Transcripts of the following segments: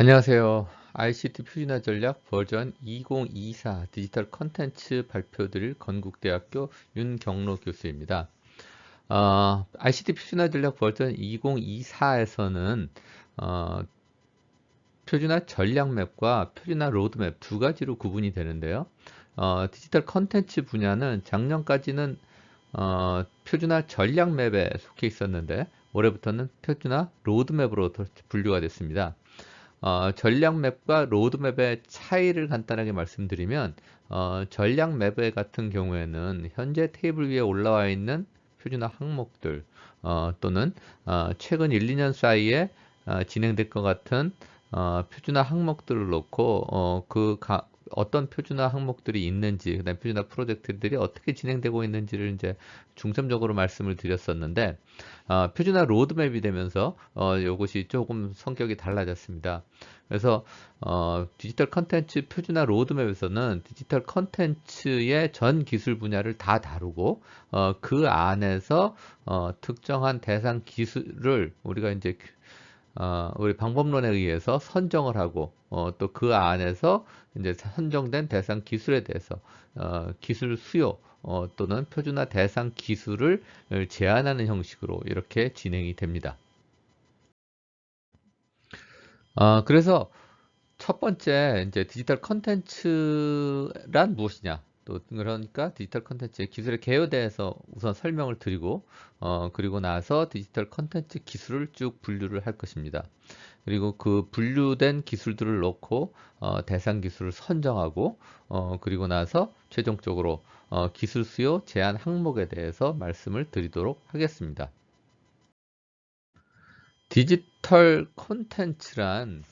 안녕하세요. ICT 표준화 전략 버전 2024 디지털 컨텐츠 발표드릴 건국대학교 윤경로 교수입니다. 어, ICT 표준화 전략 버전 2024에서는 어, 표준화 전략 맵과 표준화 로드맵 두 가지로 구분이 되는데요. 어, 디지털 컨텐츠 분야는 작년까지는 어, 표준화 전략 맵에 속해 있었는데 올해부터는 표준화 로드맵으로 분류가 됐습니다. 어, 전략 맵과 로드맵의 차이를 간단하게 말씀드리면 어, 전략 맵 같은 경우에는 현재 테이블 위에 올라와 있는 표준화 항목들 어, 또는 어, 최근 1, 2년 사이에 어, 진행될 것 같은 어, 표준화 항목들을 놓고 어, 그 가, 어떤 표준화 항목들이 있는지, 그다음 표준화 프로젝트들이 어떻게 진행되고 있는지를 이제 중점적으로 말씀을 드렸었는데 어, 표준화 로드맵이 되면서 어, 이것이 조금 성격이 달라졌습니다. 그래서 어, 디지털 컨텐츠 표준화 로드맵에서는 디지털 컨텐츠의 전 기술 분야를 다 다루고 어, 그 안에서 어, 특정한 대상 기술을 우리가 이제 어, 우리 방법론에 의해서 선정을 하고 어, 또 그 안에서 이제 선정된 대상 기술에 대해서 어, 기술 수요 어, 또는 표준화 대상 기술을 제한하는 형식으로 이렇게 진행이 됩니다. 어, 그래서 첫 번째 이제 디지털 컨텐츠란 무엇이냐 또 그러니까 디지털 컨텐츠의 기술의 개요에 대해서 우선 설명을 드리고 어, 그리고 나서 디지털 컨텐츠 기술을 쭉 분류를 할 것입니다. 그리고 그 분류된 기술들을 놓고 어, 대상 기술을 선정하고 어, 그리고 나서 최종적으로 어, 기술 수요 제한 항목에 대해서 말씀을 드리도록 하겠습니다. 디지털 콘텐츠란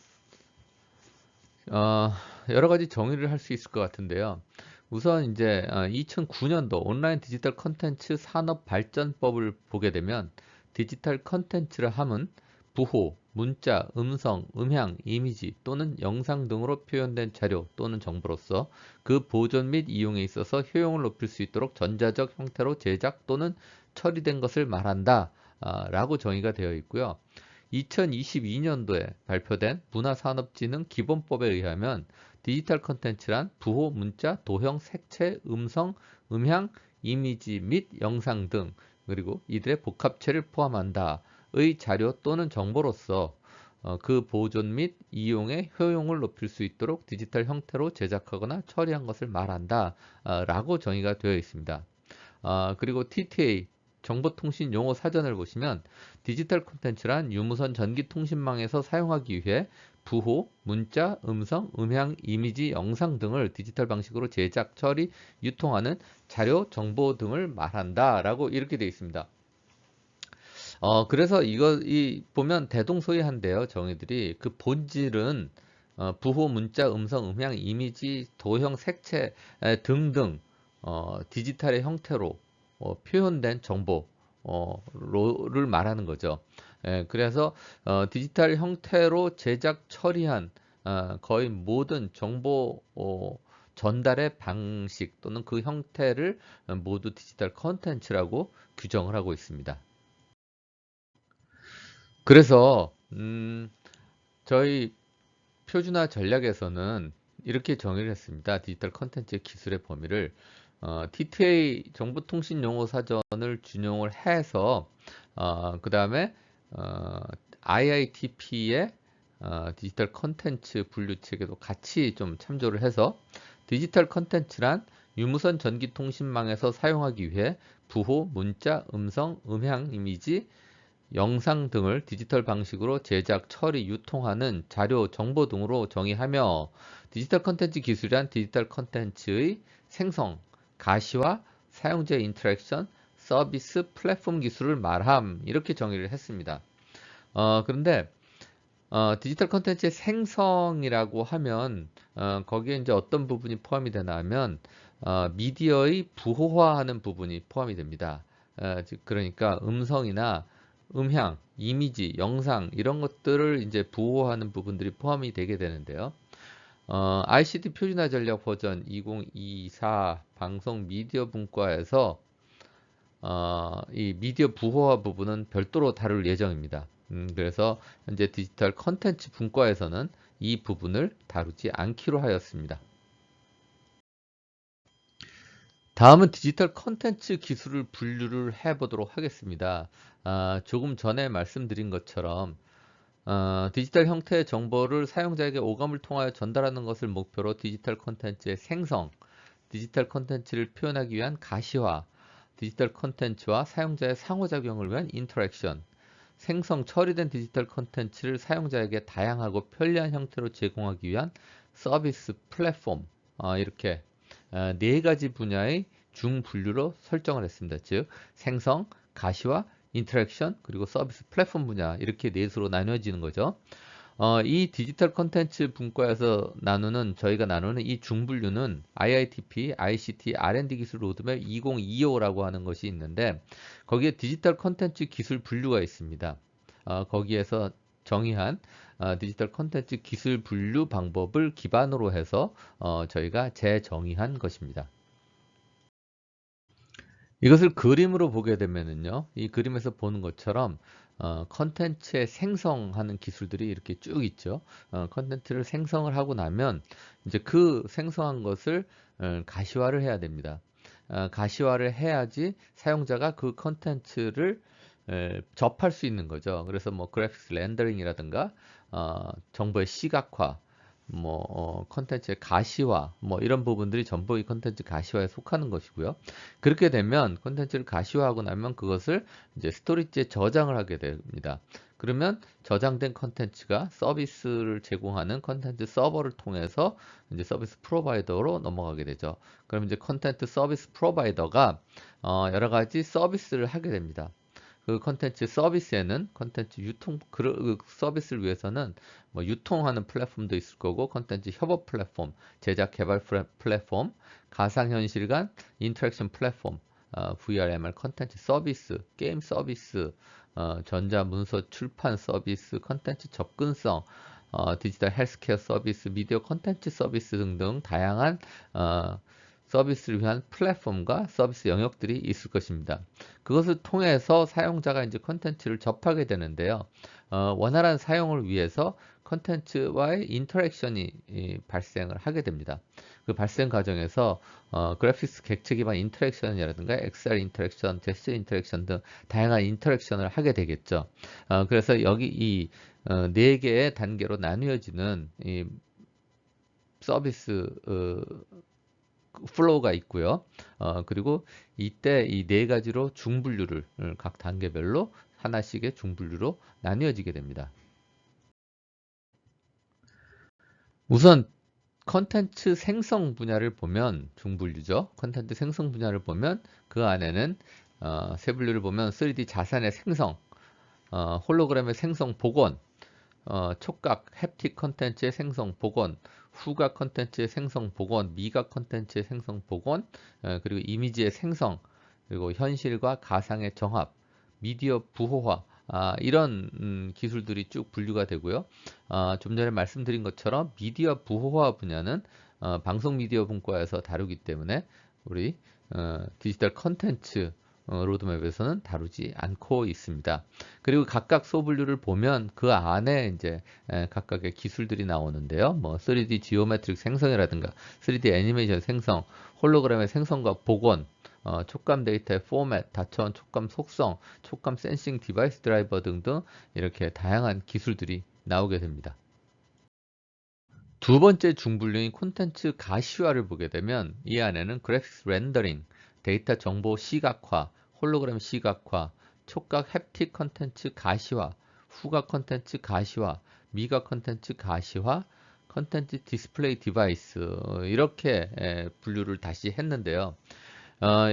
어, 여러 가지 정의를 할 수 있을 것 같은데요. 우선 이제 2009년도 어, 온라인 디지털 컨텐츠 산업 발전법을 보게 되면 디지털 컨텐츠를 함은 부호, 문자, 음성, 음향, 이미지 또는 영상 등으로 표현된 자료 또는 정보로서 그 보존 및 이용에 있어서 효용을 높일 수 있도록 전자적 형태로 제작 또는 처리된 것을 말한다 라고 정의가 되어 있고요. 2022년도에 발표된 문화산업진흥 기본법에 의하면 디지털 컨텐츠란 부호, 문자, 도형, 색채, 음성, 음향, 이미지 및 영상 등 그리고 이들의 복합체를 포함한다 의 자료 또는 정보로서 어, 그 보존 및 이용의 효용을 높일 수 있도록 디지털 형태로 제작하거나 처리한 것을 말한다 어, 라고 정의가 되어 있습니다. 어, 그리고 TTA 정보통신 용어 사전을 보시면 디지털 콘텐츠란 유무선 전기통신망에서 사용하기 위해 부호, 문자, 음성, 음향, 이미지, 영상 등을 디지털 방식으로 제작, 처리, 유통하는 자료, 정보 등을 말한다 라고 이렇게 되어 있습니다. 어, 그래서 이거, 이, 보면 대동소이한데요, 정의들이. 그 본질은, 어, 부호, 문자, 음성, 음향, 이미지, 도형, 색채 등등, 어, 디지털의 형태로 어, 표현된 정보를 말하는 거죠. 예, 그래서 어, 디지털 형태로 제작 처리한 어, 거의 모든 정보 어, 전달의 방식 또는 그 형태를 모두 디지털 컨텐츠라고 규정을 하고 있습니다. 그래서 음, 저희 표준화 전략에서는 이렇게 정의를 했습니다. 디지털 컨텐츠 기술의 범위를 어, TTA 정보통신용어 사전을 준용을 해서 어, 그 다음에 어, IITP의 어, 디지털 컨텐츠 분류체계도 같이 좀 참조를 해서 디지털 컨텐츠란 유무선 전기통신망에서 사용하기 위해 부호, 문자, 음성, 음향, 이미지, 영상 등을 디지털 방식으로 제작, 처리, 유통하는 자료, 정보 등으로 정의하며 디지털 컨텐츠 기술이란 디지털 컨텐츠의 생성, 가시화, 사용자 인터랙션, 서비스, 플랫폼 기술을 말함 이렇게 정의를 했습니다. 어, 그런데 어, 디지털 컨텐츠의 생성이라고 하면 어, 거기에 이제 어떤 부분이 포함이 되나 하면 어, 미디어의 부호화하는 부분이 포함이 됩니다. 어, 즉 그러니까 음성이나 음향, 이미지, 영상 이런 것들을 이제 부호하는 부분들이 포함이 되게 되는데요. 어, ICT 표준화 전략 버전 2024 방송 미디어 분과에서 어, 이 미디어 부호화 부분은 별도로 다룰 예정입니다. 음, 그래서 현재 디지털 컨텐츠 분과에서는 이 부분을 다루지 않기로 하였습니다. 다음은 디지털 컨텐츠 기술을 분류를 해보도록 하겠습니다. 아, 조금 전에 말씀드린 것처럼 어, 디지털 형태의 정보를 사용자에게 오감을 통하여 전달하는 것을 목표로 디지털 컨텐츠의 생성, 디지털 컨텐츠를 표현하기 위한 가시화, 디지털 컨텐츠와 사용자의 상호작용을 위한 인터랙션, 생성 처리된 디지털 컨텐츠를 사용자에게 다양하고 편리한 형태로 제공하기 위한 서비스 플랫폼 어, 이렇게 어, 네 가지 분야의 중분류로 설정을 했습니다. 즉 생성, 가시화, 인터랙션, 그리고 서비스 플랫폼 분야 이렇게 넷으로 나누어지는 거죠. 어, 이 디지털 컨텐츠 분과에서 나누는 저희가 나누는 이 중분류는 IITP, ICT, R&D 기술 로드맵 2025라고 하는 것이 있는데 거기에 디지털 컨텐츠 기술 분류가 있습니다. 어, 거기에서 정의한 어, 디지털 컨텐츠 기술 분류 방법을 기반으로 해서 어, 저희가 재정의한 것입니다. 이것을 그림으로 보게 되면은요, 이 그림에서 보는 것처럼 어, 컨텐츠의 생성하는 기술들이 이렇게 쭉 있죠. 어, 컨텐츠를 생성을 하고 나면 이제 그 생성한 것을 어, 가시화를 해야 됩니다. 어, 가시화를 해야지 사용자가 그 컨텐츠를 에, 접할 수 있는 거죠. 그래서 뭐 그래픽스 렌더링이라든가 어, 정보의 시각화, 뭐 어, 컨텐츠의 가시화 뭐 이런 부분들이 전부 이 컨텐츠 가시화에 속하는 것이고요. 그렇게 되면 컨텐츠를 가시화하고 나면 그것을 이제 스토리지에 저장을 하게 됩니다. 그러면 저장된 컨텐츠가 서비스를 제공하는 컨텐츠 서버를 통해서 이제 서비스 프로바이더로 넘어가게 되죠. 그럼 이제 컨텐츠 서비스 프로바이더가 어, 여러 가지 서비스를 하게 됩니다. 그 컨텐츠 서비스에는 컨텐츠 유통 그 서비스를 위해서는 뭐 유통하는 플랫폼도 있을 거고 컨텐츠 협업 플랫폼, 제작 개발 플랫폼, 가상현실 간 인터랙션 플랫폼, 어, VR, MR 컨텐츠 서비스, 게임 서비스, 어, 전자 문서 출판 서비스, 컨텐츠 접근성, 어, 디지털 헬스케어 서비스, 미디어 컨텐츠 서비스 등등 다양한 어, 서비스를 위한 플랫폼과 서비스 영역들이 있을 것입니다. 그것을 통해서 사용자가 이제 컨텐츠를 접하게 되는데요. 어, 원활한 사용을 위해서 컨텐츠와의 인터랙션이 이, 발생을 하게 됩니다. 그 발생 과정에서 어, 그래픽스 객체 기반 인터랙션이라든가 XR 인터랙션, 제스 인터랙션 등 다양한 인터랙션을 하게 되겠죠. 어, 그래서 여기 이 어, 네 개의 단계로 나누어지는 이 서비스 어, 플로우가 있고요. 어, 그리고 이때 이 네 가지로 중분류를 어, 각 단계별로 하나씩의 중분류로 나뉘어지게 됩니다. 우선 컨텐츠 생성 분야를 보면 중분류죠. 컨텐츠 생성 분야를 보면 그 안에는 어, 세 분류를 보면 3D 자산의 생성, 어, 홀로그램의 생성 복원, 어, 촉각 햅틱 컨텐츠의 생성 복원, 후각 컨텐츠의 생성 복원, 미각 컨텐츠의 생성 복원, 어, 그리고 이미지의 생성, 그리고 현실과 가상의 정합, 미디어 부호화, 아, 이런 음, 기술들이 쭉 분류가 되고요. 아, 좀 전에 말씀드린 것처럼 미디어 부호화 분야는 어, 방송 미디어 분과에서 다루기 때문에 우리 어, 디지털 컨텐츠 어, 로드맵에서는 다루지 않고 있습니다. 그리고 각각 소분류를 보면 그 안에 이제 각각의 기술들이 나오는데요. 뭐 3D 지오메트릭 생성이라든가 3D 애니메이션 생성, 홀로그램의 생성과 복원, 어, 촉감 데이터의 포맷, 다처원 촉감 속성, 촉감 센싱 디바이스 드라이버 등등 이렇게 다양한 기술들이 나오게 됩니다. 두 번째 중분류인 콘텐츠 가시화를 보게 되면 이 안에는 그래픽스 렌더링, 데이터 정보 시각화, 홀로그램 시각화, 촉각 햅틱 컨텐츠 가시화, 후각 컨텐츠 가시화, 미각 컨텐츠 가시화, 컨텐츠 디스플레이 디바이스 이렇게 분류를 다시 했는데요. 어,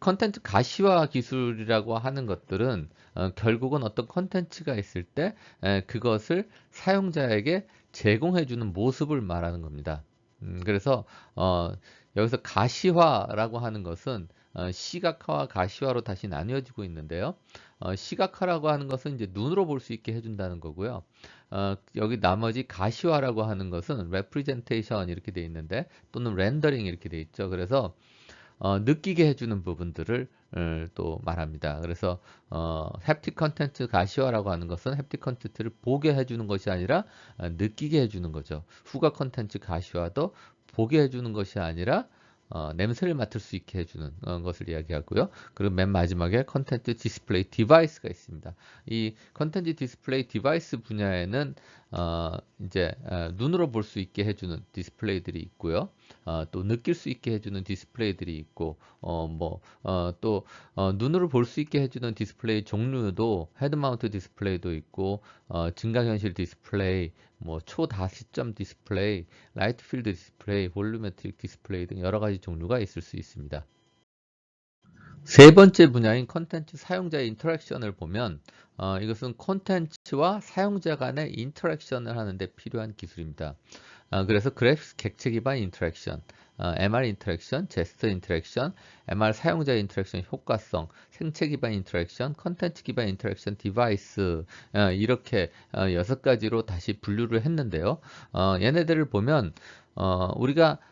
컨텐츠 가시화 기술이라고 하는 것들은 어, 결국은 어떤 컨텐츠가 있을 때 에, 그것을 사용자에게 제공해주는 모습을 말하는 겁니다. 음, 그래서 어, 여기서 가시화라고 하는 것은 어, 시각화와 가시화로 다시 나뉘어지고 있는데요. 어, 시각화라고 하는 것은 이제 눈으로 볼 수 있게 해준다는 거고요. 어, 여기 나머지 가시화라고 하는 것은 representation 이렇게 돼 있는데 또는 rendering 이렇게 돼 있죠. 그래서 어, 느끼게 해주는 부분들을 어, 또 말합니다. 그래서 어, 햅틱 컨텐츠 가시화라고 하는 것은 햅틱 컨텐츠를 보게 해주는 것이 아니라 어, 느끼게 해주는 거죠. 후각 컨텐츠 가시화도 보게 해주는 것이 아니라 어, 냄새를 맡을 수 있게 해주는 어, 것을 이야기하고요. 그리고 맨 마지막에 컨텐츠 디스플레이 디바이스가 있습니다. 이 컨텐츠 디스플레이 디바이스 분야에는 어, 이제 어, 눈으로 볼 수 있게 해주는 디스플레이들이 있고요. 어, 또 느낄 수 있게 해주는 디스플레이들이 있고, 어, 뭐, 어, 또 어, 눈으로 볼 수 있게 해주는 디스플레이 종류도 헤드마운트 디스플레이도 있고, 어, 증강현실 디스플레이, 뭐 초다시점 디스플레이, 라이트 필드 디스플레이, 볼루메트릭 디스플레이 등 여러 가지 종류가 있을 수 있습니다. 세 번째 분야인 컨텐츠 사용자의 인터랙션을 보면 어, 이것은 콘텐츠와 사용자 간의 인터랙션을 하는데 필요한 기술입니다. 어, 그래서 그래픽 객체 기반 인터랙션, 어, MR 인터랙션, 제스처 인터랙션, MR 사용자 인터랙션 효과성, 생체 기반 인터랙션, 컨텐츠 기반 인터랙션 디바이스 어, 이렇게 어, 여섯 가지로 다시 분류를 했는데요. 어, 얘네들을 보면 어, 우리가 어,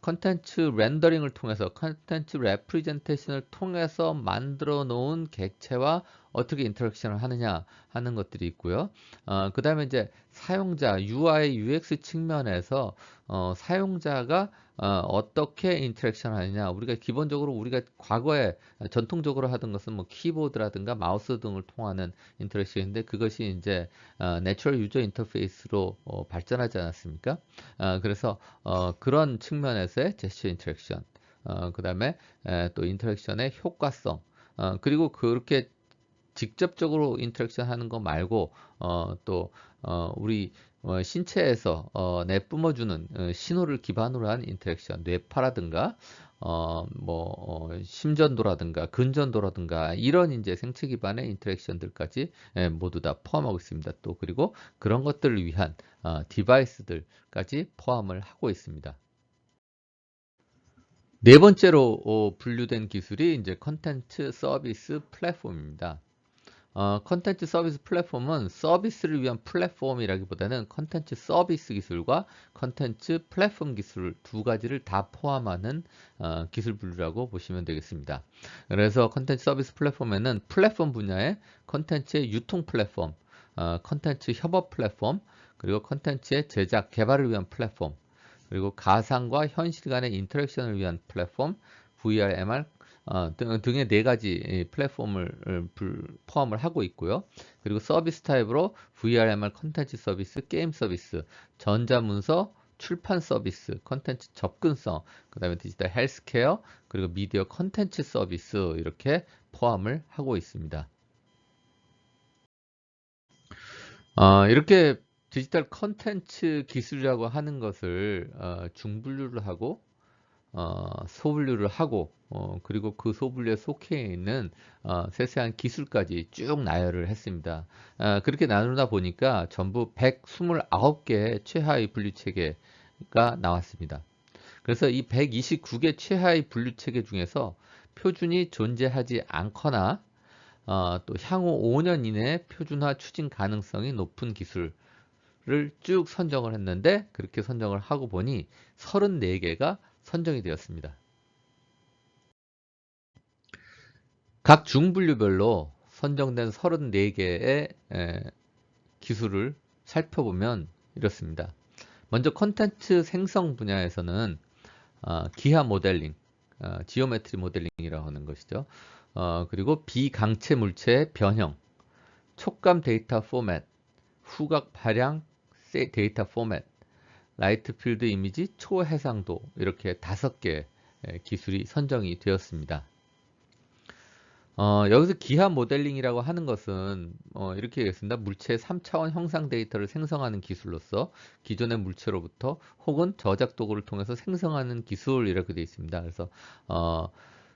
컨텐츠 렌더링을 통해서 컨텐츠 레프리젠테이션을 통해서 만들어 놓은 객체와 어떻게 인터랙션을 하느냐 하는 것들이 있고요. 어, 그 다음에 이제 사용자 UI UX 측면에서 어, 사용자가 어, 떻게 인터랙션 하느냐 우리가 기본적으로 우리가 과거에 전통적으로 하던 것은 뭐 키보드라든가 마우스 등을 통하는 인터랙션인데 그것이 이제 어, 내추럴 유저 인터페이스로 어, 발전하지 않았습니까? 어, 그래서 어, 그런 측면에서의 제스처 인터랙션 어, 그 다음에 또 인터랙션의 효과성 어, 그리고 그렇게 직접적으로 인터랙션 하는 거 말고 어, 또 어, 우리 어, 신체에서 어, 내뿜어주는 어, 신호를 기반으로 한 인터랙션, 뇌파라든가 어, 뭐 어, 심전도라든가 근전도라든가 이런 이제 생체 기반의 인터랙션들까지 예, 모두 다 포함하고 있습니다. 또 그리고 그런 것들을 위한 어, 디바이스들까지 포함을 하고 있습니다. 네 번째로 어, 분류된 기술이 이제 컨텐츠 서비스 플랫폼입니다. 어, 컨텐츠 서비스 플랫폼은 서비스를 위한 플랫폼이라기보다는 컨텐츠 서비스 기술과 컨텐츠 플랫폼 기술 두 가지를 다 포함하는 어, 기술 분류라고 보시면 되겠습니다. 그래서 컨텐츠 서비스 플랫폼에는 플랫폼 분야의 컨텐츠의 유통 플랫폼, 어, 컨텐츠 협업 플랫폼, 그리고 컨텐츠의 제작, 개발을 위한 플랫폼, 그리고 가상과 현실 간의 인터랙션을 위한 플랫폼, VR, MR, 어, 등의 네 가지 플랫폼을 포함을 하고 있고요. 그리고 서비스 타입으로 VRMR 컨텐츠 서비스, 게임 서비스, 전자문서, 출판 서비스, 컨텐츠 접근성, 그 다음에 디지털 헬스케어, 그리고 미디어 컨텐츠 서비스 이렇게 포함을 하고 있습니다. 어, 이렇게 디지털 컨텐츠 기술이라고 하는 것을 어, 중분류를 하고 어, 소분류를 하고 어, 그리고 그 소분류에 속해 있는 어, 세세한 기술까지 쭉 나열을 했습니다. 어, 그렇게 나누다 보니까 전부 129개의 최하위 분류 체계가 나왔습니다. 그래서 이 129개 최하위 분류 체계 중에서 표준이 존재하지 않거나 어, 또 향후 5년 이내에 표준화 추진 가능성이 높은 기술을 쭉 선정을 했는데 그렇게 선정을 하고 보니 34개가 선정이 되었습니다. 각 중분류별로 선정된 34개의 기술을 살펴보면 이렇습니다. 먼저 컨텐츠 생성 분야에서는 어, 기하 모델링, 어, 지오메트리 모델링이라고 하는 것이죠. 어, 그리고 비강체 물체의 변형, 촉감 데이터 포맷, 후각 발양 데이터 포맷, 라이트 필드 이미지 초해상도 이렇게 다섯 개 기술이 선정이 되었습니다. 어, 여기서 기하 모델링이라고 하는 것은 어, 이렇게 얘기했습니다. 물체의 3차원 형상 데이터를 생성하는 기술로서 기존의 물체로부터 혹은 저작 도구를 통해서 생성하는 기술 이렇게 되어 있습니다. 그래서 어,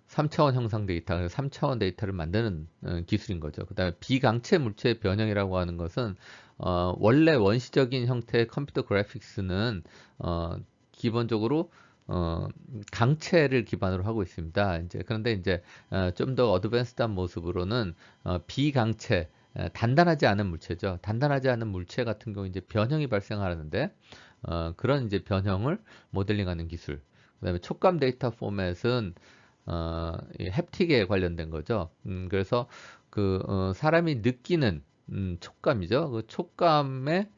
3차원 형상 데이터, 3차원 데이터를 만드는 어, 기술인 거죠. 그 다음에 비강체 물체의 변형이라고 하는 것은 어, 원래 원시적인 형태의 컴퓨터 그래픽스는 어, 기본적으로 어, 강체를 기반으로 하고 있습니다. 이제 그런데 이제 어, 좀더 어드밴스드한 모습으로는 어, 비강체 단단하지 않은 물체죠. 단단하지 않은 물체 같은 경우 이제 변형이 발생하는데 어, 그런 이제 변형을 모델링하는 기술. 그다음에 촉감 데이터 포맷은 어, 햅틱에 관련된 거죠. 음, 그래서 그 어, 사람이 느끼는 음, 촉감이죠. 그 촉감의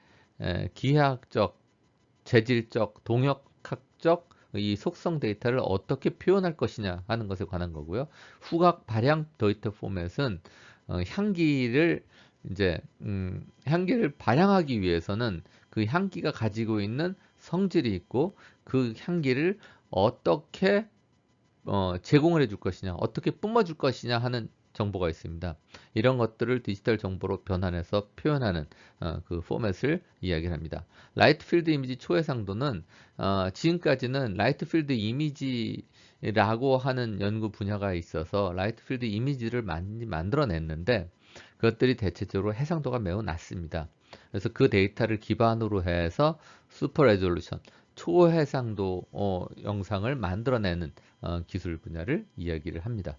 에, 기하학적, 재질적, 동역학적 이 속성 데이터를 어떻게 표현할 것이냐 하는 것에 관한 거고요. 후각 발향 데이터 포맷은 어, 향기를 이제 음, 향기를 발향하기 위해서는 그 향기가 가지고 있는 성질이 있고 그 향기를 어떻게 어, 제공을 해줄 것이냐, 어떻게 뿜어줄 것이냐 하는 정보가 있습니다. 이런 것들을 디지털 정보로 변환해서 표현하는 어, 그 포맷을 이야기를 합니다. 라이트 필드 이미지 초해상도는 어, 지금까지는 라이트 필드 이미지 라고 하는 연구 분야가 있어서 라이트 필드 이미지를 많이 만들어냈는데 그것들이 대체적으로 해상도가 매우 낮습니다. 그래서 그 데이터를 기반으로 해서 슈퍼 레졸루션, 초해상도 어, 영상을 만들어내는 어, 기술 분야를 이야기를 합니다.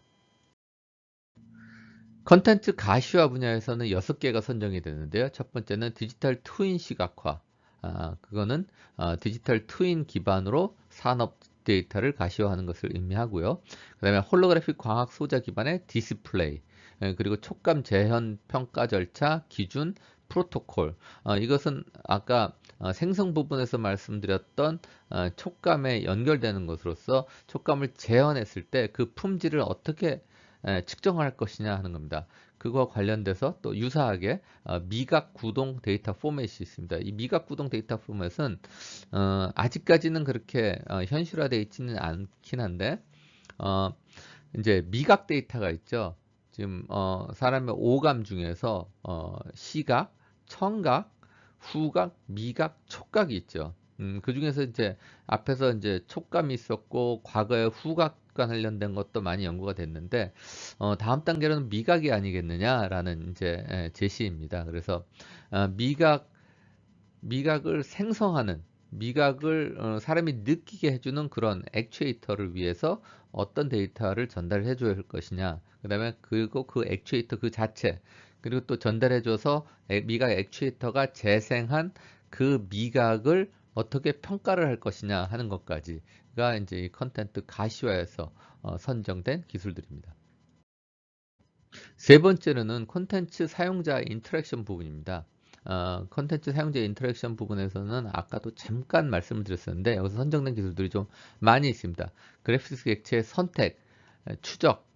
컨텐츠 가시화 분야에서는 6개가 선정이 되는데요. 첫 번째는 디지털 트윈 시각화. 아, 그거는 아, 디지털 트윈 기반으로 산업 데이터를 가시화하는 것을 의미하고요. 그 다음에 홀로그래픽 광학 소자 기반의 디스플레이. 예, 그리고 촉감 재현 평가 절차, 기준, 프로토콜. 어, 이것은 아까 어, 생성 부분에서 말씀드렸던 어, 촉감에 연결되는 것으로서 촉감을 재현했을 때 그 품질을 어떻게 에, 측정할 것이냐 하는 겁니다. 그거와 관련돼서 또 유사하게 어, 미각 구동 데이터 포맷이 있습니다. 이 미각 구동 데이터 포맷은 어, 아직까지는 그렇게 어, 현실화되어 있지는 않긴 한데 어, 이제 미각 데이터가 있죠. 지금 어, 사람의 오감 중에서 어, 시각, 청각, 후각, 미각, 촉각이 있죠. 음, 그 중에서 이제 앞에서 이제 촉감이 있었고 과거에 후각 과 관련된 것도 많이 연구가 됐는데 어, 다음 단계로는 미각이 아니겠느냐라는 이제 예, 제시입니다. 그래서 어, 미각 미각을 생성하는 미각을 어, 사람이 느끼게 해주는 그런 액추에이터를 위해서 어떤 데이터를 전달해 줘야 할 것이냐 그 다음에 그리고 그 액추에이터 그 자체 그리고 또 전달해 줘서 미각 액추에이터가 재생한 그 미각을 어떻게 평가를 할 것이냐 하는 것까지 가 이제 이 컨텐트 가시화에서 어, 선정된 기술들입니다. 세 번째로는 콘텐츠 사용자 인터랙션 부분입니다. 어, 컨텐츠 사용자 인터랙션 부분에서는 아까도 잠깐 말씀을 드렸었는데 여기서 선정된 기술들이 좀 많이 있습니다. 그래픽스 객체의 선택, 추적,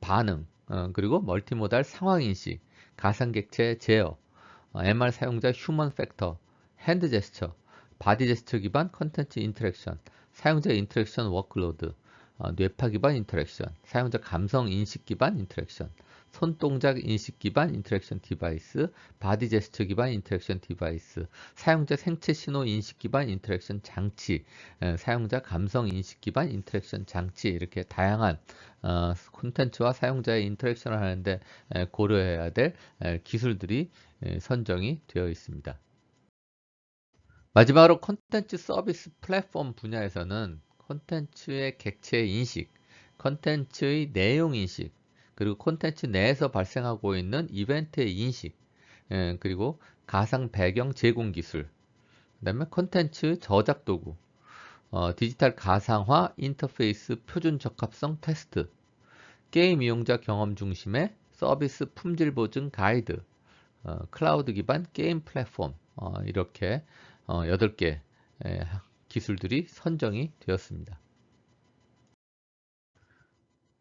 반응, 어, 그리고 멀티모달 상황인식, 가상 객체 제어, MR 사용자 휴먼 팩터, 핸드 제스처, 바디 제스처 기반 컨텐츠 인터랙션, 사용자 인터랙션 워크로드, 어, 뇌파 기반 인터랙션, 사용자 감성 인식 기반 인터랙션, 손동작 인식 기반 인터랙션 디바이스, 바디 제스처 기반 인터랙션 디바이스, 사용자 생체 신호 인식 기반 인터랙션 장치, 에, 사용자 감성 인식 기반 인터랙션 장치 이렇게 다양한 어, 콘텐츠와 사용자의 인터랙션을 하는데 에, 고려해야 될 에, 기술들이 선정이 되어 있습니다. 마지막으로 콘텐츠 서비스 플랫폼 분야에서는 콘텐츠의 객체 인식, 콘텐츠의 내용 인식, 그리고 콘텐츠 내에서 발생하고 있는 이벤트의 인식, 예, 그리고 가상 배경 제공 기술, 그 다음에 콘텐츠 저작 도구, 어, 디지털 가상화 인터페이스 표준 적합성 테스트, 게임 이용자 경험 중심의 서비스 품질 보증 가이드, 어, 클라우드 기반 게임 플랫폼, 어, 이렇게 어, 8개 기술들이 선정이 되었습니다.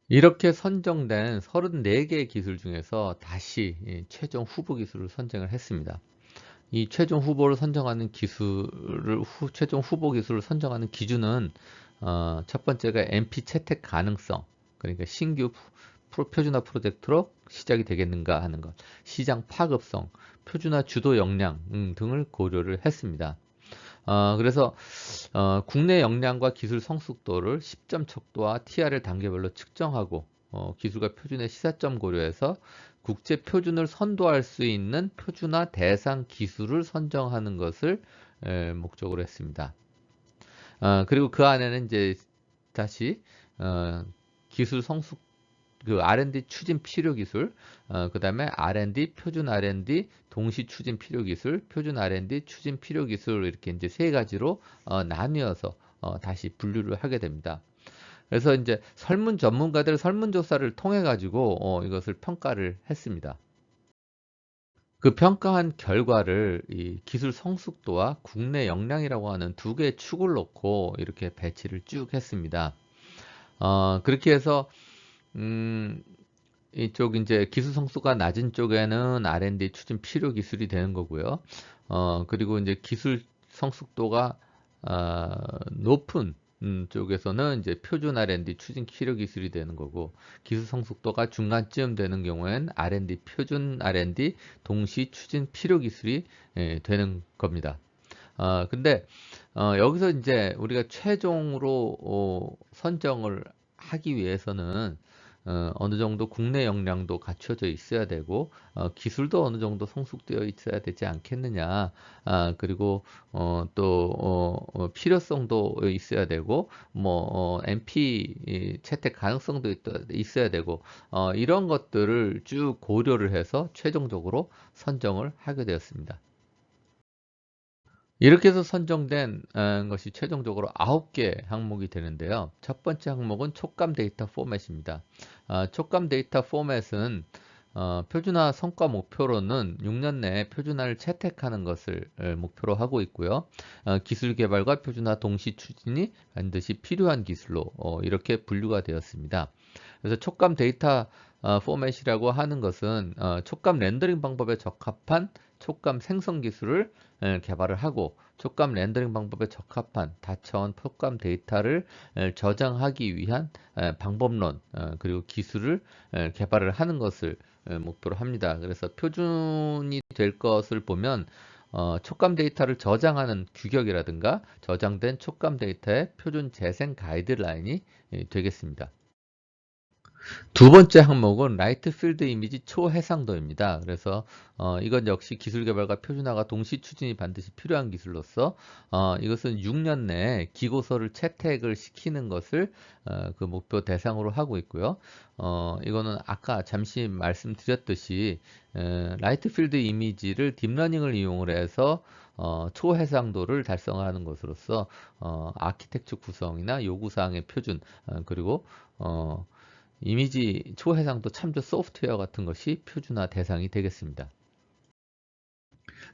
이렇게 선정된 34개의 기술 중에서 다시 최종 후보 기술을 선정을 했습니다. 이 최종 후보를 선정하는 기술을 후, 최종 후보 기술을 선정하는 기준은 어, 첫 번째가 MP 채택 가능성 그러니까 신규 프로, 표준화 프로젝트로 시작이 되겠는가 하는 것, 시장 파급성, 표준화 주도 역량 음, 등을 고려를 했습니다. 어, 그래서 어, 국내 역량과 기술 성숙도를 10점 척도와 TR을 단계별로 측정하고 어, 기술과 표준의 시사점 고려해서 국제 표준을 선도할 수 있는 표준화 대상 기술을 선정하는 것을 에, 목적으로 했습니다. 어, 그리고 그 안에는 이제 다시 어, 기술 성숙 그 R&D 추진 필요 기술, 어, 그 다음에 R&D 표준 R&D 동시 추진 필요 기술, 표준 R&D 추진 필요 기술 이렇게 이제 세 가지로 어, 나뉘어서 어, 다시 분류를 하게 됩니다. 그래서 이제 설문 전문가들 설문조사를 통해 가지고 어, 이것을 평가를 했습니다. 그 평가한 결과를 이 기술 성숙도와 국내 역량이라고 하는 두 개의 축을 놓고 이렇게 배치를 쭉 했습니다. 어, 그렇게 해서 음, 이쪽 이제 기술 성수가 낮은 쪽에는 R&D 추진 필요 기술이 되는 거고요. 어, 그리고 이제 기술 성숙도가 어, 높은 음, 쪽에서는 이제 표준 R&D 추진 필요 기술이 되는 거고 기술 성숙도가 중간쯤 되는 경우엔 R&D 표준 R&D 동시 추진 필요 기술이 예, 되는 겁니다. 어, 근데 어, 여기서 이제 우리가 최종으로 어, 선정을 하기 위해서는 어, 느 정도 국내 역량도 갖춰져 있어야 되고 어, 기술도 어느 정도 성숙되어 있어야 되지 않겠느냐 아, 그리고 어, 또 어, 어 필요성도 있어야 되고 뭐 어, MP 채택 가능성도 있, 어야 되고 어, 이런 것들을 쭉 고려를 해서 최종적으로 선정을 하게 되었습니다. 이렇게 해서 선정된 어, 것이 최종적으로 9개 항목이 되는데요. 첫 번째 항목은 촉감 데이터 포맷입니다. 어, 촉감 데이터 포맷은 어, 표준화 성과 목표로는 6년 내에 표준화를 채택하는 것을 목표로 하고 있고요. 기술 개발과 표준화 동시 추진이 반드시 필요한 기술로 이렇게 분류가 되었습니다. 그래서 촉감 데이터 포맷이라고 하는 것은 촉감 렌더링 방법에 적합한 촉감 생성 기술을 개발을 하고 촉감 렌더링 방법에 적합한 다차원 촉감 데이터를 저장하기 위한 방법론 어, 그리고 기술을 개발을 하는 것을 목표로 합니다. 그래서 표준이 될 것을 보면 어, 촉감 데이터를 저장하는 규격이라든가 저장된 촉감 데이터의 표준 재생 가이드라인이 되겠습니다. 두 번째 항목은 라이트 필드 이미지 초해상도입니다. 그래서 어, 이건 역시 기술 개발과 표준화가 동시 추진이 반드시 필요한 기술로서 어, 이것은 6년 내에 기고서를 채택을 시키는 것을 어, 그 목표 대상으로 하고 있고요. 어, 이거는 아까 잠시 말씀드렸듯이 에, 라이트 필드 이미지를 딥러닝을 이용을 해서 어, 초해상도를 달성하는 것으로서 어, 아키텍처 구성이나 요구사항의 표준 어, 그리고 어, 이미지 초해상도 참조 소프트웨어 같은 것이 표준화 대상이 되겠습니다.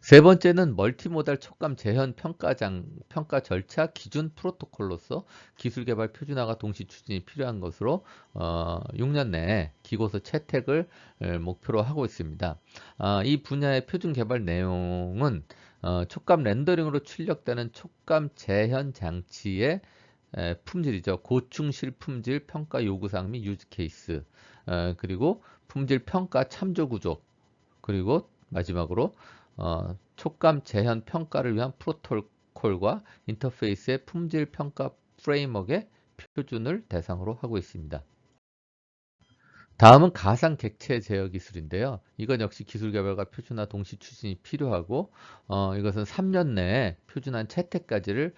세 번째는 멀티모달 촉감 재현 평가장, 평가 절차 기준 프로토콜로서 기술 개발 표준화가 동시 추진이 필요한 것으로 어, 6년 내에 기고서 채택을 목표로 하고 있습니다. 어, 이 분야의 표준 개발 내용은 어, 촉감 렌더링으로 출력되는 촉감 재현 장치의 품질이죠. 고충 실 품질 평가 요구사항 및 유즈 케이스 그리고 품질 평가 참조 구조 그리고 마지막으로 어, 촉감 재현 평가를 위한 프로토콜과 인터페이스의 품질 평가 프레임워크의 표준을 대상으로 하고 있습니다. 다음은 가상 객체 제어 기술인데요. 이건 역시 기술 개발과 표준화 동시 추진이 필요하고 어, 이것은 3년 내에 표준화 채택까지를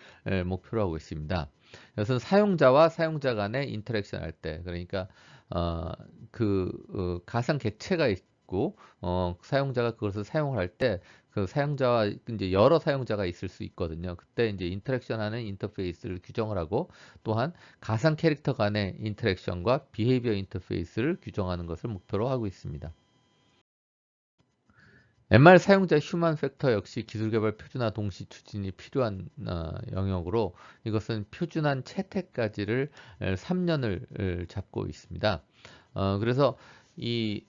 목표로 하고 있습니다. 이것은 사용자와 사용자 간의 인터랙션 할 때, 그러니까 어, 그 어, 가상 객체가 있고 어, 사용자가 그것을 사용을 할때 그 사용자와 이제 여러 사용자가 있을 수 있거든요. 그때 이제 인터랙션하는 인터페이스를 규정을 하고 또한 가상 캐릭터 간의 인터랙션과 비헤이비어 인터페이스를 규정하는 것을 목표로 하고 있습니다. MR 사용자 휴먼 팩터 역시 기술 개발 표준화 동시 추진이 필요한 어, 영역으로 이것은 표준한 채택까지를 3년을 잡고 있습니다. 어, 그래서 이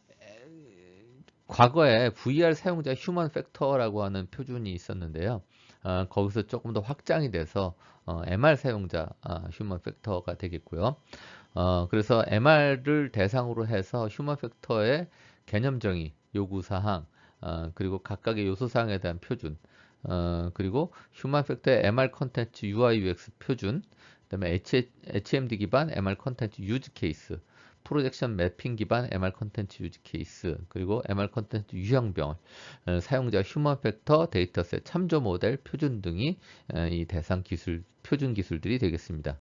과거에 VR 사용자 휴먼 팩터라고 하는 표준이 있었는데요. 어, 거기서 조금 더 확장이 돼서 어, MR 사용자 어, 휴먼 팩터가 되겠고요. 어, 그래서 MR을 대상으로 해서 휴먼 팩터의 개념 정의, 요구 사항, 어, 그리고 각각의 요소사항에 대한 표준, 어, 그리고 휴먼 팩터의 MR 컨텐츠 UI UX 표준, 그다음에 HMD 기반 MR 컨텐츠 유즈 케이스, 프로젝션 매핑 기반 MR 컨텐츠 유즈 케이스, 그리고 MR 컨텐츠 유형별, 어, 사용자 휴먼 팩터 데이터셋 참조 모델 표준 등이 어, 이 대상 기술 표준 기술들이 되겠습니다.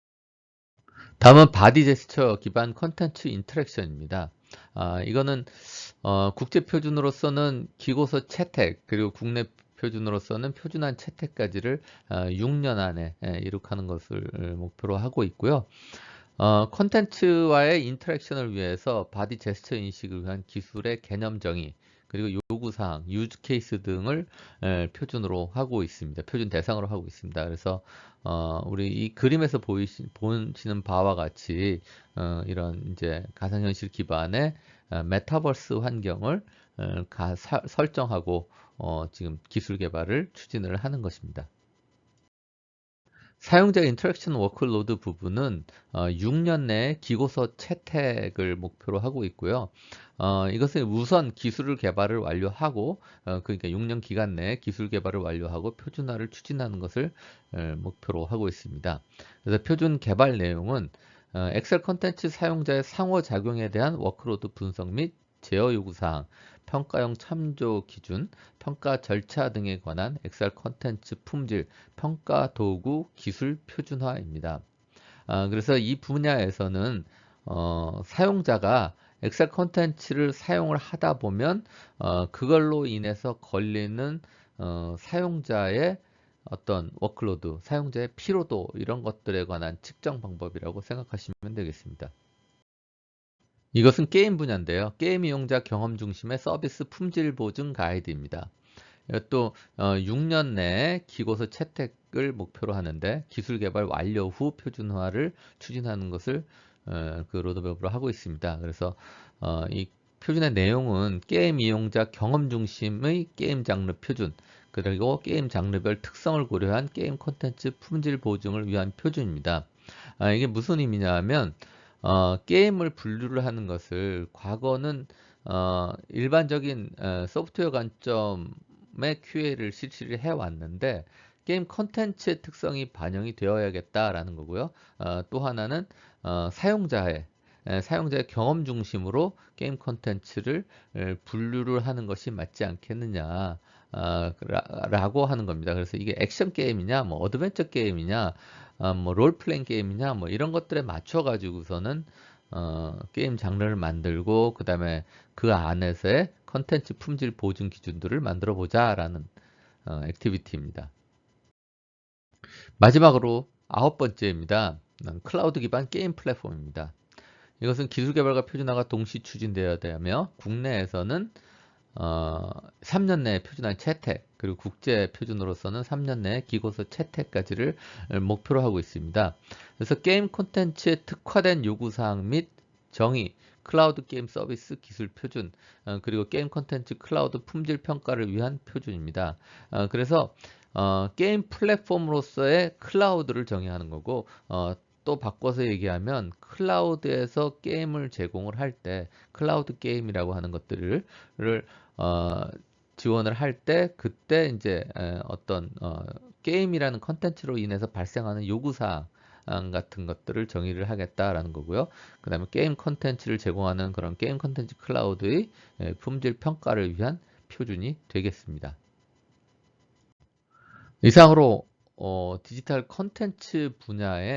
다음은 바디 제스처 기반 컨텐츠 인터랙션입니다. 아, 이거는 어, 국제 표준으로서는 기고서 채택 그리고 국내 표준으로서는 표준한 채택까지를 6년 안에 이룩하는 것을 목표로 하고 있고요. 어, 콘텐츠와의 인터랙션을 위해서 바디 제스처 인식을 위한 기술의 개념 정의, 그리고 요구사항, 유즈 케이스 등을 에, 표준으로 하고 있습니다. 표준 대상으로 하고 있습니다. 그래서 어, 우리 이 그림에서 보이시, 보시는 바와 같이 어, 이런 이제 가상현실 기반의 어, 메타버스 환경을 어, 가, 사, 설정하고 어, 지금 기술 개발을 추진을 하는 것입니다. 사용자 인터랙션 워크로드 부분은 어, 6년 내에 기고서 채택을 목표로 하고 있고요. 어, 이것은 우선 기술을 개발을 완료하고 어, 그러니까 6년 기간 내에 기술 개발을 완료하고 표준화를 추진하는 것을 에, 목표로 하고 있습니다. 그래서 표준 개발 내용은 어, 엑셀 컨텐츠 사용자의 상호 작용에 대한 워크로드 분석 및 제어 요구사항, 평가용 참조 기준, 평가 절차 등에 관한 엑셀 컨텐츠 품질, 평가 도구, 기술 표준화입니다. 아, 그래서 이 분야에서는 어, 사용자가 엑셀 컨텐츠를 사용을 하다 보면 어, 그걸로 인해서 걸리는 어, 사용자의 어떤 워크로드, 사용자의 피로도 이런 것들에 관한 측정 방법이라고 생각하시면 되겠습니다. 이것은 게임 분야인데요. 게임 이용자 경험 중심의 서비스 품질 보증 가이드입니다. 또 6년 어, 내에 기고서 채택을 목표로 하는데 기술 개발 완료 후 표준화를 추진하는 것을 어, 그 로드맵으로 하고 있습니다. 그래서 어, 이 표준의 내용은 게임 이용자 경험 중심의 게임 장르 표준 그리고 게임 장르별 특성을 고려한 게임 콘텐츠 품질 보증을 위한 표준입니다. 아, 이게 무슨 의미냐 하면 어, 게임을 분류를 하는 것을 과거는 어, 일반적인 어, 소프트웨어 관점의 QA를 실시를 해왔는데 게임 컨텐츠의 특성이 반영이 되어야겠다라는 거고요. 어, 또 하나는 어, 사용자의 에, 사용자의 경험 중심으로 게임 컨텐츠를 분류를 하는 것이 맞지 않겠느냐 어, 라고 하는 겁니다. 그래서 이게 액션 게임이냐, 뭐 어드벤처 게임이냐, 어, 뭐 롤플레잉 게임이냐 뭐 이런 것들에 맞춰 가지고서는 어, 게임 장르를 만들고 그 다음에 그 안에서의 컨텐츠 품질 보증 기준들을 만들어 보자라는 어, 액티비티입니다. 마지막으로 아홉 번째입니다. 클라우드 기반 게임 플랫폼입니다. 이것은 기술 개발과 표준화가 동시 추진되어야 되며 국내에서는 어, 3년 내에 표준화 채택 그리고 국제 표준으로서는 3년 내에 기고서 채택까지를 목표로 하고 있습니다. 그래서 게임 콘텐츠에 특화된 요구사항 및 정의, 클라우드 게임 서비스 기술 표준, 어, 그리고 게임 콘텐츠 클라우드 품질 평가를 위한 표준입니다. 어, 그래서 어, 게임 플랫폼으로서의 클라우드를 정의하는 거고 어, 또 바꿔서 얘기하면 클라우드에서 게임을 제공을 할 때 클라우드 게임이라고 하는 것들을 어, 지원을 할 때 그때 이제 어떤 어, 게임이라는 컨텐츠로 인해서 발생하는 요구사항 같은 것들을 정의를 하겠다라는 거고요. 그 다음에 게임 컨텐츠를 제공하는 그런 게임 컨텐츠 클라우드의 품질 평가를 위한 표준이 되겠습니다. 이상으로 어, 디지털 컨텐츠 분야의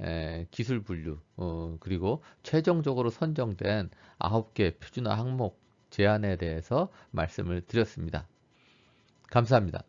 에, 기술 분류 어, 그리고 최종적으로 선정된 9개 표준화 항목 제안에 대해서 말씀을 드렸습니다. 감사합니다.